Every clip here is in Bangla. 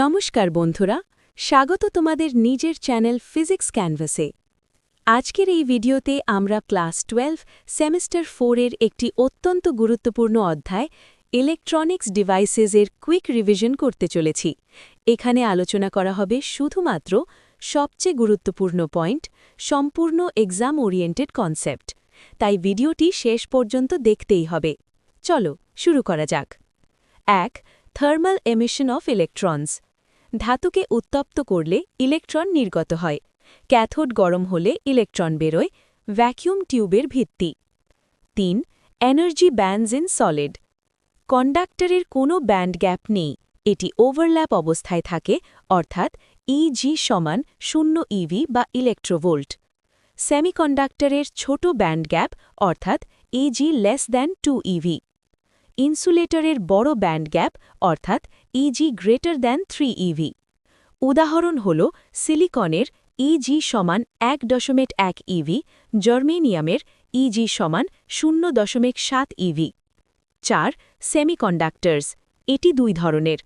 নমস্কার বন্ধুরা, স্বাগত তোমাদের নিজের চ্যানেল ফিজিক্স ক্যানভাসে আজকের এই ভিডিওতে আমরা ক্লাস টুয়েলভ, সেমিস্টার ফোরের একটি অত্যন্ত গুরুত্বপূর্ণ অধ্যায় ইলেকট্রনিক্স ডিভাইসেসের কুইক রিভিশন করতে চলেছি। এখানে আলোচনা করা হবে শুধুমাত্র সবচেয়ে গুরুত্বপূর্ণ পয়েন্ট সম্পূর্ণ এক্সাম ওরিয়েন্টেড কনসেপ্ট তাই ভিডিওটি শেষ পর্যন্ত দেখতেই হবে। চলো শুরু করা যাক। এক থার্মাল এমিশন অফ ইলেকট্রনস ধাতুকে উত্তপ্ত করলে ইলেকট্রন নির্গত হয়। ক্যাথোড গরম হলে ইলেকট্রন বেরোয়, ভ্যাকিউম টিউবের ভিত্তি। তিন, এনার্জি ব্যান্ডস ইন সলিড। কন্ডাক্টরের কোনো ব্যান্ড গ্যাপ নেই, এটি ওভারল্যাপ অবস্থায় থাকে, অর্থাৎ ইজি সমান শূন্য ইভি বা ইলেকট্রোভোল্ট সেমিকন্ডাক্টরের ছোট ব্যান্ড গ্যাপ, অর্থাৎ EG less than two eV ইনসুলেটরের বড় ব্যান্ড গ্যাপ, অর্থাৎ EG greater than three eV উদাহরণ হল, সিলিকনের ইজি সমান এক দশমিক এক ইভি জার্মেনিয়ামের ইজি সমান শূন্য দশমিক সাত ইভি চার সেমিকন্ডাক্টরস এটি দুই ধরনের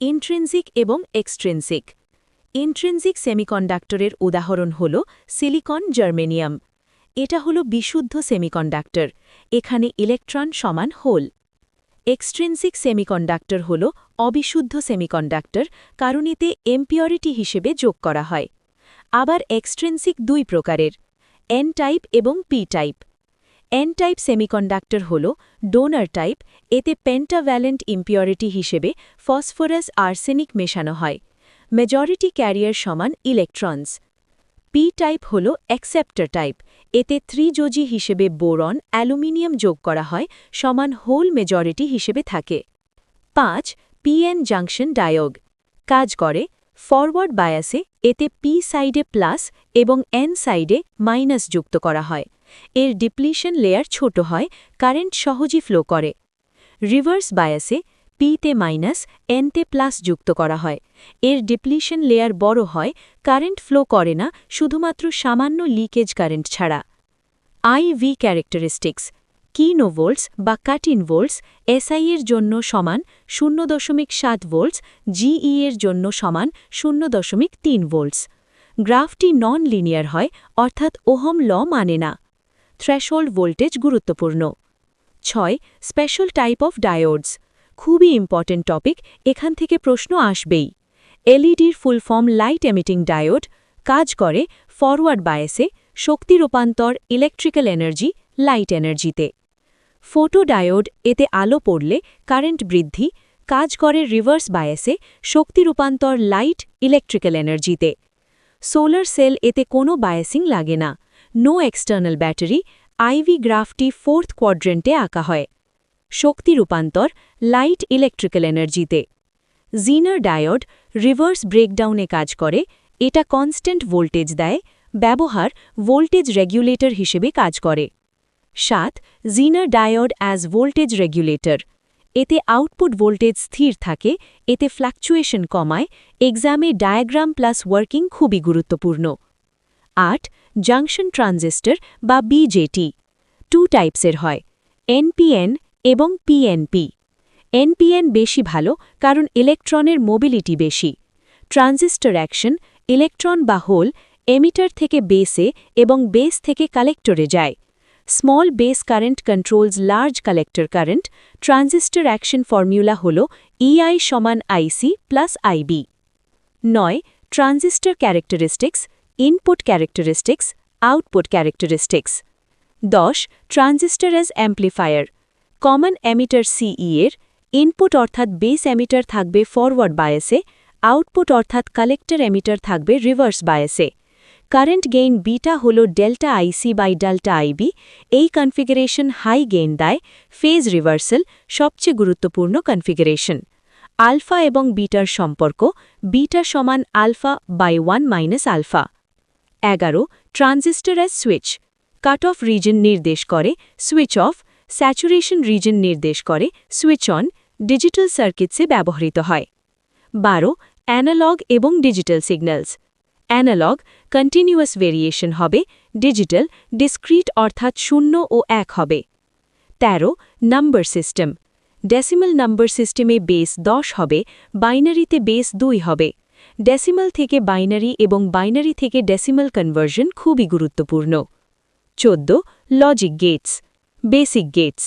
ইন্ট্রেন্সিক এবং এক্সট্রেন্সিক ইন্ট্রেন্সিক সেমিকন্ডাক্টরের উদাহরণ হল, সিলিকন জার্মেনিয়াম। এটা হল বিশুদ্ধ সেমিকন্ডাক্টর এখানে ইলেকট্রন সমান হোল। এক্সট্রেন্সিক সেমিকন্ডাক্টর হল অবিশুদ্ধ সেমিকন্ডাক্টর কারণ এতে এমপিওরিটি হিসেবে যোগ করা হয়। আবার এক্সট্রেন্সিক দুই প্রকারের এন টাইপ এবং P type. N type semiconductor হল ডোনার টাইপ, এতে পেন্টাভ্যালেন্ট ইম্পিওরিটি হিসেবে ফসফরাস আর্সেনিক মেশানো হয়। মেজরিটি ক্যারিয়ার সমান ইলেকট্রনস। পি টাইপ হল অ্যাকসেপ্টার টাইপ এতে ত্রিযোজি হিসেবে বোরন, অ্যালুমিনিয়াম যোগ করা হয়, সমান হোল মেজরিটি হিসেবে থাকে। পাঁচ, পিএন জাংশন ডায়োগ। কাজ করে, ফরওয়ার্ড বায়াসে এতে পি সাইডে প্লাস এবং এন সাইডে মাইনাস যুক্ত করা হয়। এর ডিপ্লিশন লেয়ার ছোট হয়, কারেন্ট সহজই ফ্লো করে। রিভার্স বায়াসে পিতে মাইনাস, এনতে প্লাস যুক্ত করা হয়। এর ডিপ্লিশন লেয়ার বড় হয়, কারেন্ট ফ্লো করে না, শুধুমাত্র সামান্য লিকেজ কারেন্ট ছাড়া। আইভি ক্যারেক্টারিস্টিক্স কিনো ভোল্টস বা কাটিন ভোল্টস এসআই এর জন্য সমান শূন্য দশমিক সাত ভোল্টস জিই এর জন্য সমান শূন্য দশমিক তিন ভোল্টস গ্রাফটি নন লিনিয়ার হয়, অর্থাৎ ওহম ল মানে না। থ্রেশোল্ড ভোল্টেজ গুরুত্বপূর্ণ। ছয় স্পেশাল টাইপ অফ ডায়োডস খুবই ইম্পর্টেন্ট টপিক এখান থেকে প্রশ্ন আসবেই। এলইডির full form light emitting diode কাজ করে ফরওয়ার্ড বায়াসে শক্তি রূপান্তর ইলেকট্রিক্যাল এনার্জি লাইট এনার্জিতে ফোটো ডায়োড এতে আলো পড়লে কারেন্ট বৃদ্ধি, কাজ করে রিভার্স বায়াসে শক্তি রূপান্তর লাইট ইলেকট্রিক্যাল এনার্জিতে সোলার সেল এতে কোনো বায়াসিং লাগে না। নো এক্সটার্নাল ব্যাটারি আইভি গ্রাফটি ফোর্থ কোয়াড্রেন্টে আঁকা হয়। শক্তি রূপান্তর লাইট ইলেকট্রিক্যাল এনার্জিতে জিনার ডায়োড রিভার্স ব্রেকডাউনে কাজ করে, এটা কনস্ট্যান্ট ভোল্টেজ দেয় ব্যবহার ভোল্টেজ রেগুলেটর হিসেবে কাজ করে। সাত, zener diode as voltage regulator. এতে আউটপুট ভোল্টেজ স্থির থাকে, এতে ফ্ল্যাকচুয়েশন কমায়, এক্সামে ডায়াগ্রাম প্লাস ওয়ার্কিং খুবই গুরুত্বপূর্ণ। আট, জাংশন ট্রানজিস্টর বা বিজেটি। টু টাইপসের হয়, এনপিএন এবং পিএনপি। এনপিএন বেশি ভালো কারণ ইলেকট্রনের মোবিলিটি বেশি। ট্রানজিস্টর অ্যাকশন, ইলেকট্রন বা হোল এমিটার থেকে বেসে এবং বেস থেকে কালেক্টরে যায়। Small base current controls large collector current transistor action formula হল ইআই সমান আইসি প্লাস আইবি নয়, transistor characteristics, input characteristics, output characteristics. দশ, transistor as amplifier. Common emitter CE এর ইনপুট অর্থাৎ বেস এমিটার থাকবে ফরওয়ার্ড বায়াসে, আউটপুট অর্থাৎ কালেক্টর এমিটার থাকবে রিভার্স বায়াসে। কারেন্ট গেইন বিটা হল delta IC by delta IB এই কনফিগারেশন হাই গেইন দেয় ফেজ রিভার্সাল সবচেয়ে গুরুত্বপূর্ণ কনফিগারেশন আলফা এবং বিটার সম্পর্ক, বিটা সমান alpha by one minus alpha. এগারো transistor as switch cut off region নির্দেশ করে সুইচ অফ স্যাচুরেশন রিজন নির্দেশ করে সুইচ অন ডিজিটাল সার্কিটসে ব্যবহৃত হয়। বারো অ্যানালগ এবং digital signals analog, continuous variation হবে, ডিজিটাল, ডিসক্রিট অর্থাৎ শূন্য ও এক হবে। ১৩ নাম্বার সিস্টেম। ডেসিমাল নাম্বার সিস্টেমে বেস দশ হবে, বাইনারিতে বেস দুই হবে। ডেসিমাল থেকে বাইনারি এবং বাইনারি থেকে ডেসিমাল কনভার্সন খুবই গুরুত্বপূর্ণ। চোদ্দ, logic gates. Basic gates.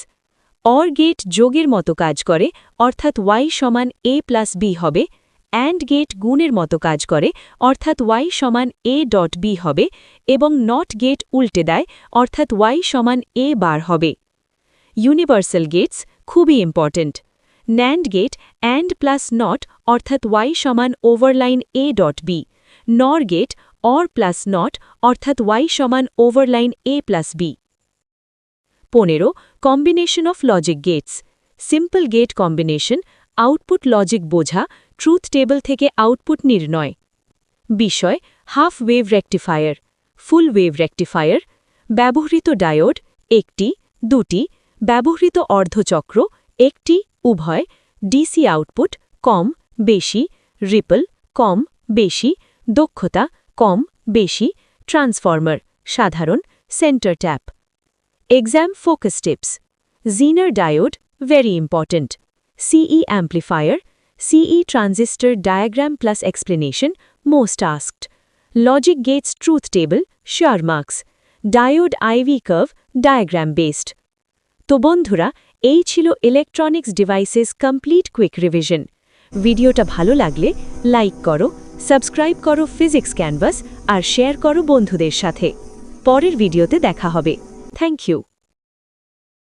OR gate যোগের মতো কাজ করে, অর্থাৎ ওয়াই সমান এ প্লাস বি হবে অ্যান্ড গেট গুণের মতো কাজ করে, অর্থাৎ ওয়াই সমান এ ডট বি হবে এবং নট গেট উল্টে দেয়, অর্থাৎ ওয়াই সমান এ বার হবে। ইউনিভার্সাল গেটস খুবই important NAND gate AND plus NOT, অর্থাৎ ওয়াই সমান overline A dot B. NOR gate OR plus NOT, অর্থাৎ ওয়াই সমান ওভারলাইন এ প্লাস বি। পনেরো, combination of logic gates. Simple gate combination output logic বোঝা ট্রুথ টেবল থেকে আউটপুট নির্ণয়। বিষয়, half wave rectifier, full wave rectifier, ব্যবহৃত ডায়োড, একটি, দুটি, ব্যবহৃত অর্ধচক্র, একটি, উভয়, ডিসি আউটপুট, কম, বেশি, রিপল, কম, বেশি, দক্ষতা, কম, বেশি, ট্রান্সফর্মার, সাধারণ, centre tap. Exam focus tips, zener diode, very important CE amplifier CE transistor diagram plus explanation most asked logic gates truth table sure marks diode IV curve diagram based তো বন্ধুরা এই ছিল electronics devices complete quick revision ভিডিওটা ভালো লাগলে লাইক করো সাবস্ক্রাইব করো ফিজিক্স ক্যানভাস আর শেয়ার করো বন্ধুদের সাথে পরের ভিডিওতে দেখা হবে থ্যাংক ইউ